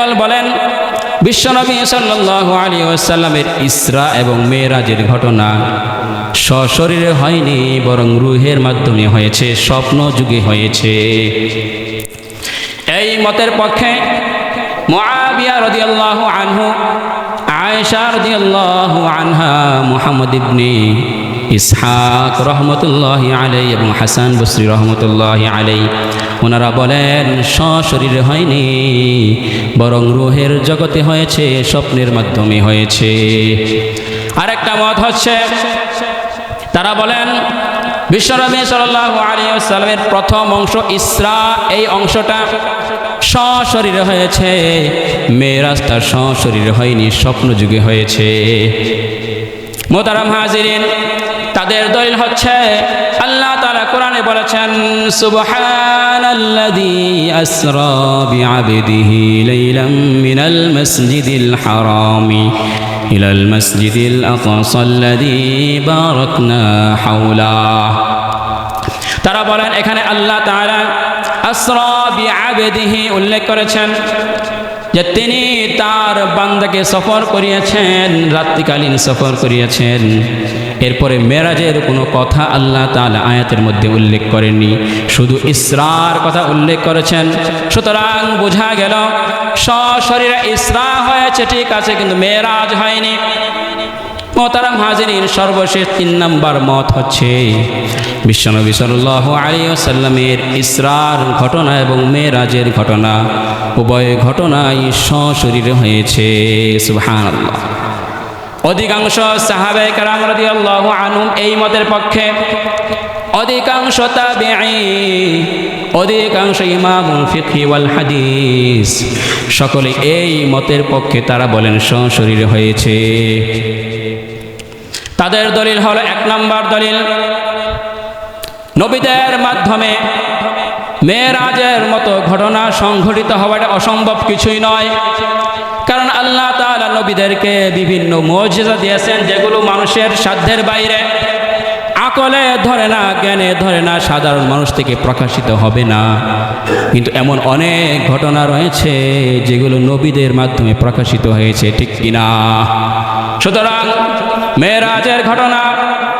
দল বলেন, বিশ্বনবী সাল্লাল্লাহু আলী ওয়াসাল্লামের ইসরা এবং মেয়েরাজের ঘটনা সশরীরে হয়নি, বরং রুহের মাধ্যমে হয়েছে, স্বপ্ন যুগে হয়েছে। এই মতের পক্ষে মুআবিয়া রাদিয়াল্লাহু আনহু, আয়েশা রাদিয়াল্লাহু আনহা মুহাম্মদ ইবনে ইসহাক রহমতুল্লাহ আলাই এবং হাসান বসরি রহমতুল্লাহ আলাই ওনারা বলেন, সশরীরে হয়নি, বরং রুহের জগতে হয়েছে, স্বপ্নের মাধ্যমে হয়েছে। আরেকটা মত হচ্ছে, তারা বলেন বিশ্বনবী সাল্লাল্লাহু আলাইহি ওয়াসাল্লামের প্রথম অংশ ইসরা, এই অংশটা সশরীরে হয়েছে। মেয়েরাজ তার সশরীরে হয়নি স্বপ্ন যুগে হয়েছে। মোতারাম হাজিরিন তাদের দলিল হচ্ছে আল্লাহ তাআলা কোরআনে বলেছেন সুবহানাল্লাযী আসরা বিআবদিহি লাইলাম মিনাল মাসজিদিল হারামি إلى المسجد الأقصى الذي باركنا حوله তারা বলেন এখানে আল্লাহ তাআলা আসরা বিআবদিহি উল্লেখ করেছেন যে তিনি তার বান্দাকে সফর করিয়েছেন, রাত্রিকালীন সফর করিয়েছেন। এরপরে মেরাজের কোনো কথা আল্লাহ তাল আয়াতের মধ্যে উল্লেখ করেননি। শুধু ইসরার কথা উল্লেখ করেছেন। সুতরাং বোঝা গেল সশরীরে ইসরা হয়েছে, ঠিক আছে, কিন্তু মেরাজ হয়নি। মোতারাম হাজিরিন, সর্বশেষ তিন নম্বর মত হচ্ছে, বিশ্বনবী সাল্লাহ আলী সাল্লামের ইসরার ঘটনা এবং মেয়েরাজের ঘটনা, উভয় ঘটনাই সশরীরে হয়েছে আল্লাহ অধিকাংশ সাহাবে কারাম রাদিয়াল্লাহু আনহুম এই মতের পক্ষে, অধিকাংশ অধিকাংশ ইমামুল ফিকহি ওয়াল হাদিস, সকলে এই মতের পক্ষে তারা বলেন সশরীরে হয়েছে। তাদের দলিল হলো এক নম্বর দলিল। নবীদের মাধ্যমে মেয়েরাজের মতো ঘটনা সংঘটিত হওয়াটা অসম্ভব কিছুই নয়। কারণ আল্লাহ তাআলা নবীদেরকে বিভিন্ন মর্যাদা দিয়েছেন যেগুলো মানুষের সাধ্যের বাইরে। আকলে ধরে না, জ্ঞানে ধরে না, সাধারণ মানুষ থেকে প্রকাশিত হবে না। কিন্তু এমন অনেক ঘটনা রয়েছে যেগুলো নবীদের মাধ্যমে প্রকাশিত হয়েছে, ঠিক কিনা? সুতরাং মেয়েরাজের ঘটনা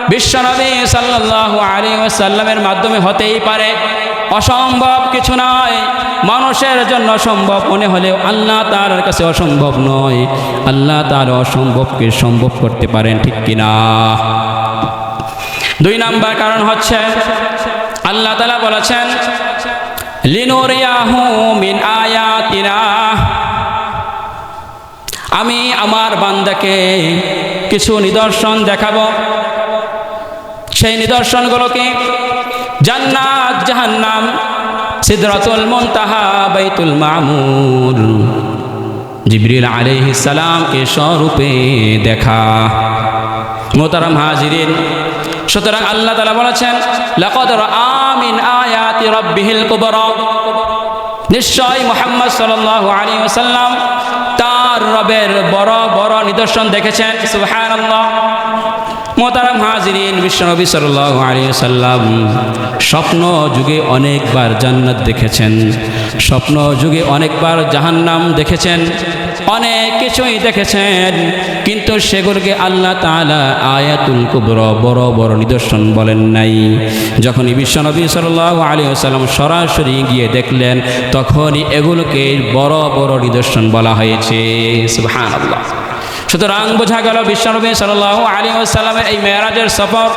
বিশ্বনবী সাল্লাল্লাহু আলী সাল্লামের মাধ্যমে হতেই পারে। অসম্ভব কিছু নয়। মানুষের জন্য সম্ভব মনে হলেও আল্লাহ তার কাছে অসম্ভব নয়। আল্লাহ তার অসম্ভবকে সম্ভব করতে পারেন, ঠিক কিনা? দুই নাম্বার কারণ হচ্ছে, আল্লাহ তালা বলেছেন আমি আমার বান্দাকে কিছু নিদর্শন দেখাবো। সেই নিদর্শনগুলোকে জান্নাত, জাহান্নাম, সিদরাতুল মুনতাহা, বাইতুল মামুর, জিবরিল আলাইহিস সালামকে স্বরূপে দেখা। মোতারাম হাজিরিন, সুতরাং আল্লাহ তাআলা বলেছেন, লাকাদ আমিন আয়াতি রাব্বিহিল কুবরা। নিশ্চয় মুহাম্মদ সাল্লাল্লাহু আলাইহি ওয়াসাল্লাম তার রবের বড় বড় নিদর্শন দেখেছেন। সুবহানাল্লাহ। মোতারাম হাজিরিন, বিশ্বনবী সাল্লাম স্বপ্ন যুগে অনেকবার জান্নাত দেখেছেন। স্বপ্ন যুগে অনেকবার জাহান্নাম দেখেছেন। অনেক কিছুই দেখেছেন, কিন্তু সেগুলোকে আল্লাহ তালা আয়াতুল কুবর বড় বড় নিদর্শন বলেন নাই। যখনই বিশ্বনবী সাল্লাহ আলী আসসালাম সরাসরি গিয়ে দেখলেন, তখনই এগুলোকে বড় বড় নিদর্শন বলা হয়েছে। সুবহানাল্লাহ। সুতরাং বোঝা গেল বিশ্বনবী সাল্লাল্লাহু আলী সাল্লামের এই মেয়ারাজের সফর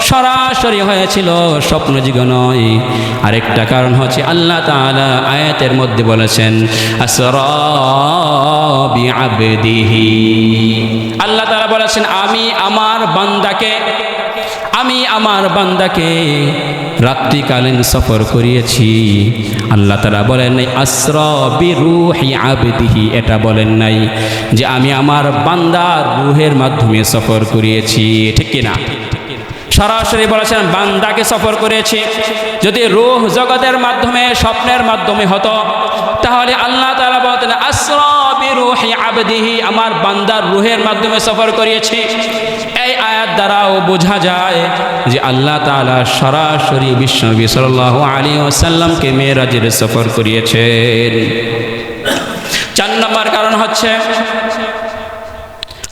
সরাসরি হয়েছিল স্বপ্ন নয় আরেকটা কারণ হচ্ছে আল্লাহ তাআলা আয়াতের মধ্যে বলেছেন আল্লাহ তাআলা বলেছেন, আমি আমার বান্দাকে, আমি আমার বান্দাকে রাত্রিকালীন সফর করিয়েছি। আল্লাহ তারা বলেন নাই আশ্রবি রুহি আবেদিহি। এটা বলেন নাই যে আমি আমার বান্দার রুহের মাধ্যমে সফর করিয়েছি। ঠিক কিনা? সরাসরি বলেছেন, বান্দাকে সফর করেছি। যদি রুহ জগতের মাধ্যমে, স্বপ্নের মাধ্যমে হতো, তাহলে আল্লাহ তালা বলতেন আশ্রবি রুহি আবদিহি। আমার বান্দার রুহের মাধ্যমে সফর করিয়েছি। আয়াত দ্বারাও বোঝা যায় যে আল্লাহ তালা সরাসরি বিশ্বনবী সাল্লাহ আলী ওসাল্লামকে মেয়েরাজের সফর করিয়েছেন। চার নম্বর কারণ হচ্ছে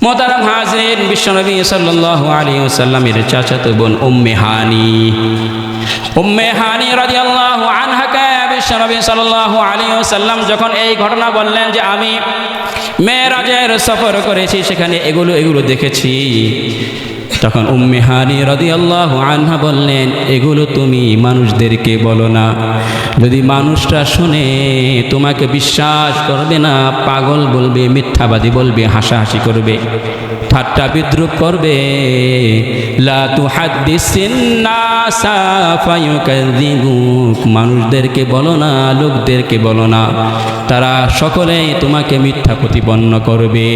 মোতারাম হাজরিন বিশ্বনবী সাল্লাল্লাহু আলাইহি ওয়াসাল্লামের চাচাতো বোন উম্মে হানি। উম্মে হানি রাদিয়াল্লাহু আনহাকে বিশ্বনবী সাল্লাল্লাহু আলাইহি ওয়াসাল্লাম যখন এই ঘটনা বললেন যে আমি মেরাজের সফর করেছি, সেখানে এগুলো এগুলো দেখেছি। তখন উম্মে হানি রাদিয়াল্লাহু আনহা বললেন, এগুলো তুমি মানুষদেরকে বলো না। যদি মানুষরা শুনে, তোমাকে বিশ্বাস করবে না, পাগল বলবে, মিথ্যাবাদী বলবে, হাসাহাসি করবে, ঠাট্টা বিদ্রুপ করবে মানুষদেরকে বলো না, লোকদেরকে বলো না। তারা সকলেই তোমাকে মিথ্যা প্রতিপন্ন করবে।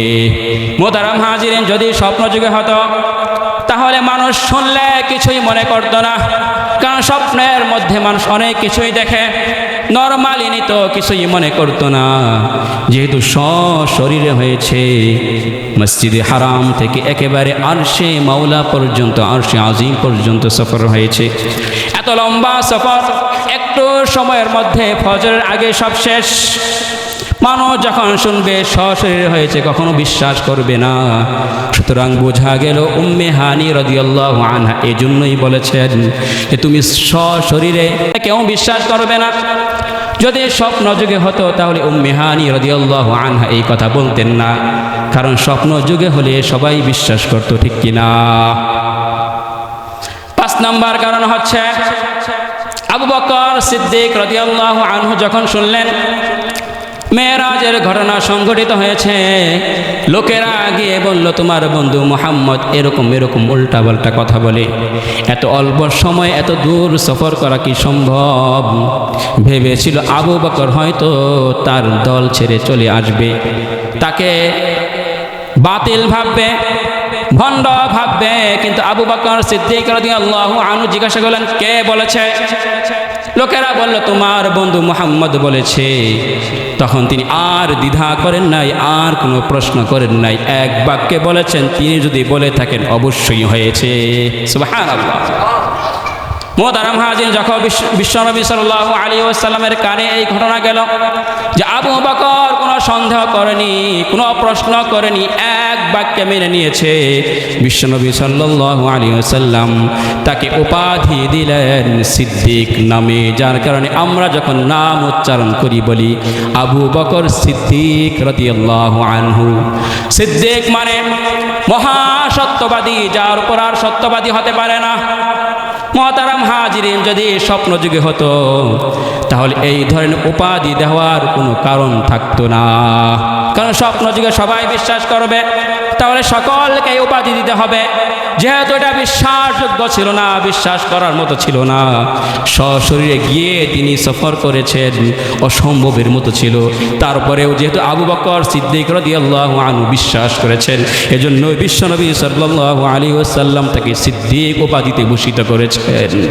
মোতারাম হাজিরেন, যদি স্বপ্ন যুগে হতো তাহলে মানুষ শুনলে কিছুই মনে করতো না। কারণ স্বপ্নের মধ্যে মানুষ অনেক কিছুই দেখে। নর্মালি নিত কিছুই মনে করতো না। যেহেতু স শরীরে হয়েছে, মসজিদে হারাম থেকে একেবারে আরশে মাওলা পর্যন্ত, আরশে আজিম পর্যন্ত সফর হয়েছে। এত লম্বা সফর, একটু সময়ের মধ্যে ফজরের আগে সব শেষ। মানুষ যখন শুনবে, সশরীরে হয়েছে, কখনো বিশ্বাস করবে না। সুতরাং বোঝা গেল, উম্মে হানি রদিয়াল্লাহ আনহা এই জন্যই বলেছেন যে, তুমি সশরীরে কেউ বিশ্বাস করবে না। যদি স্বপ্ন যুগে হতো, তাহলে উম্মে হানি রদিয়াল্লাহ আনহা এই কথা বলতেন না। কারণ স্বপ্ন যুগে হলে সবাই বিশ্বাস করতো, ঠিক কিনা পাঁচ নাম্বার কারণ হচ্ছে, আবু বকর সিদ্দিক রদিয়াল্লাহ আনহু যখন শুনলেন মেয়েরাজের ঘটনা সংঘটিত হয়েছে। লোকেরা গিয়ে বলল, তোমার বন্ধু মোহাম্মদ এরকম এরকম উল্টা পাল্টা কথা বলে। এত অল্প সময় এত দূর সফর করা কি সম্ভব? ভেবেছিল আবু বকর হয়তো তার দল ছেড়ে চলে আসবে। তাকে বাতিল ভাববে, ভণ্ড ভাববে। কিন্তু আবু বকর সিদ্দিক রাদিয়াল্লাহু আনহু জিজ্ঞাসা করলেন, কে বলেছে? লোকেরা বলল, তোমার বন্ধু মোহাম্মদ বলেছে। তখন তিনি আর দ্বিধা করেন নাই, আর কোনো প্রশ্ন করেন নাই। এক বাক্যে বলেছেন, তিনি যদি বলে থাকেন, অবশ্যই হয়েছে। মোদারাম হাজিন যখন বিশ্ব- বিশ্বনবী সাল আলী ওসাল্লামের কানে এই ঘটনা গেল যে আবু বকর সন্দেহ করেনি, কোনো প্রশ্ন করেনি, এক বাক্যে মেনে নিয়েছে। বিশ্বনবী সাল্লাহ আলী ওসাল্লাম তাকে উপাধি দিলেন সিদ্দিক নামে, যার কারণে আমরা যখন নাম উচ্চারণ করি বলি আবু বকর সিদ্দিক রদিয়াল্লাহু আনহু। সিদ্দিক মানে মহাসত্যবাদী যার উপর আর সত্যবাদী হতে পারে না। মহতারাম হাজিরিন, যদি স্বপ্নযুগে হতো, তাহলে এই ধরনের উপাধি দেওয়ার কোনো কারণ থাকতো না। কারণ স্বপ্ন যুগে সবাই বিশ্বাস করবে তাহলে সকলকে উপাধি দিতে হবে। যেহেতু এটা বিশ্বাসযোগ্য ছিল না, বিশ্বাস করার মতো ছিল না। সশরীরে গিয়ে তিনি সফর করেছেন, অসম্ভবের মতো ছিল। তারপরেও যেহেতু আবু বকর সিদ্দিক রাদিয়াল্লাহু আনহু বিশ্বাস করেছেন এজন্য বিশ্বনবী সাল্লাল্লাহু আলী ওয়াসাল্লাম তাকে সিদ্দিক উপাধিতে ভূষিত করেছেন।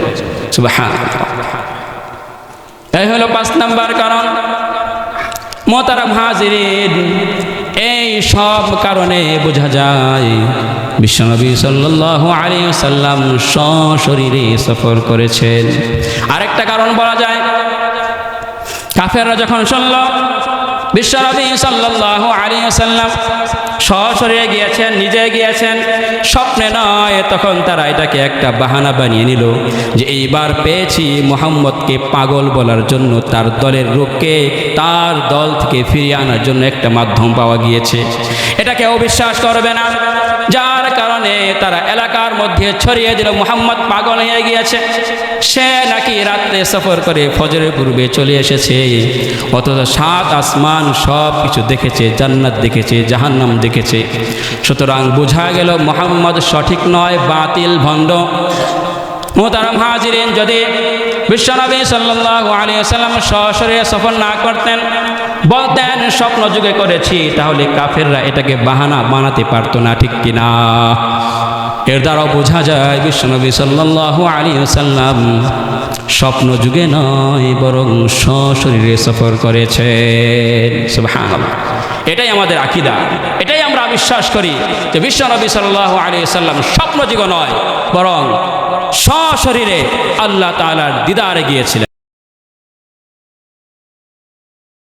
সুবহানাল্লাহ। এই হলো পাঁচ নাম্বার কারণ। মোতারাম হাজিরিন, এই সব কারণে বোঝা যায়, বিশ্বনবী সাল্লাহ আলী সাল্লাম সশরীরে সফর করেছেন। আরেকটা কারণ বলা যায়, কাফেররা যখন শুনল, বিশ্বনবী সাল্লাহ আলী সাল্লাম সশরীরে গিয়েছেন, নিজে গিয়েছেন। স্বপ্নে নয়, তখন তারা এটাকে একটা বাহানা বানিয়ে নিল যে এইবার পেয়েছি মোহাম্মদকে পাগল বলার জন্য, তার দলের লোককে তার দল থেকে ফিরিয়ে আনার জন্য একটা মাধ্যম পাওয়া গিয়েছে। এটাকে অবিশ্বাস বিশ্বাস করবে না। যার কারণে তারা এলাকার মধ্যে ছড়িয়ে দিল মোহাম্মদ পাগল হয়ে গিয়েছে। সে নাকি রাত্রে সফর করে ফজরের পূর্বে চলে এসেছে। অথচ সাত আসমান সব কিছু দেখেছে, জান্নাত দেখেছে, জাহান্নাম দেখেছে। সুতরাং বোঝা গেল মোহাম্মদ সঠিক নয়, বাতিল ভণ্ড। মোতারাম হাজিরেন, যদি বিশ্বনবী সাল্লাল্লাহু আলাইহি সাল্লাম সরাসরি সফর না করতেন, বলতেন, স্বপ্ন যুগে করেছি, তাহলে কাফেররা এটাকে বাহানা বানাতে পারতো না, ঠিক কিনা? এর দ্বারাও বোঝা যায়, বিশ্বনবী সাল্লাল্লাহু আলাইহি সাল্লাম স্বপ্ন যুগে নয়, বরং সশরীরে সফর সুবহানাল্লাহ। এটাই আমাদের আকিদা। এটাই আমরা বিশ্বাস করি যে বিশ্বনবী সাল্লাল্লাহু আলাইহি সাল্লাম স্বপ্ন যুগ নয়, বরং সশরীরে আল্লাহ তালার দিদারে গিয়েছিলেন।